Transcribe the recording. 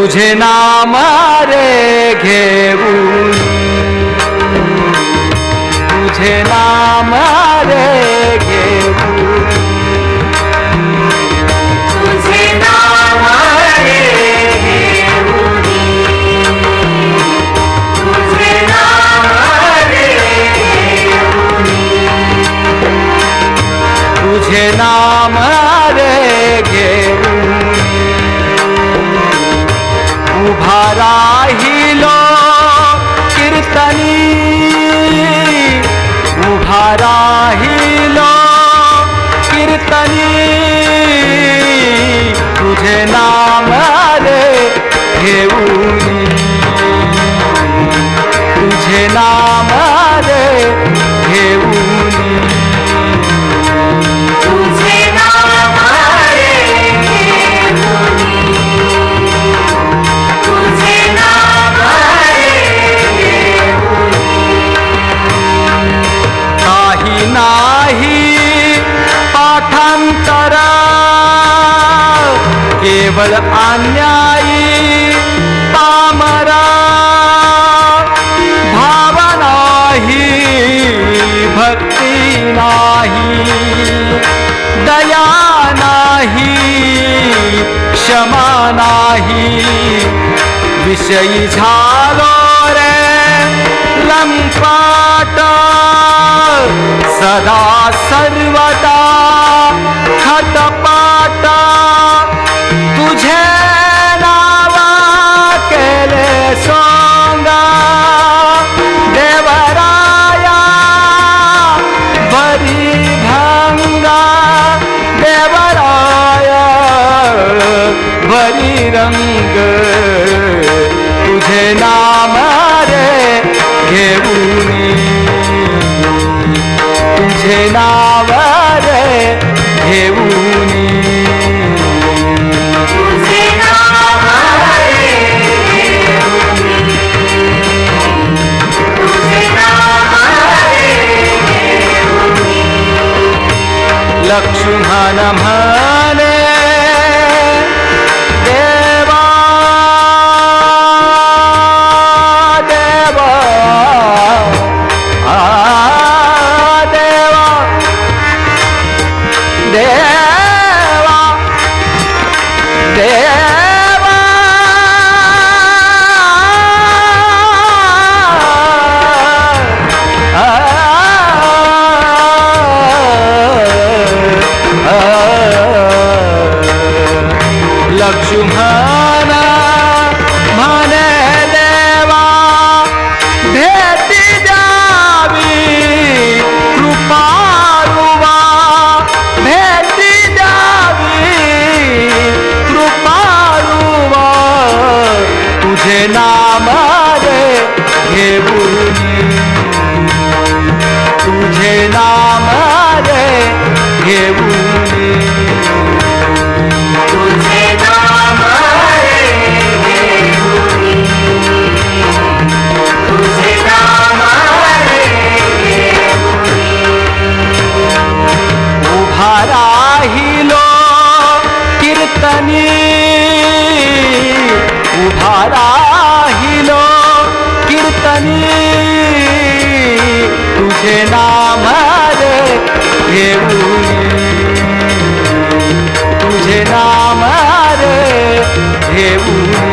तुझे नाम रे घेऊन तुझे नाम रे घेऊन तुझे नाम रे घेऊनी तुझे नाम रे घेऊनी तुझे नाम उभा राहिलो कीर्तनी उभा राहिलो कीर्तनी तुझे नाम रे घेऊन केवळ अन्यायी पामरा भाव नाही भक्ती नाही दया नाही क्षमा नाही. विषयी झालो रे लंपाट सदा सर्वदा खटपाट बरी रंग। तुझे नाम रे घेऊन। तुझे नाव रे घेऊन। Laxman Love you, huh? राहिलो कीर्तनी तुझे नाम रे घेऊ तुझे नाम रे घेऊ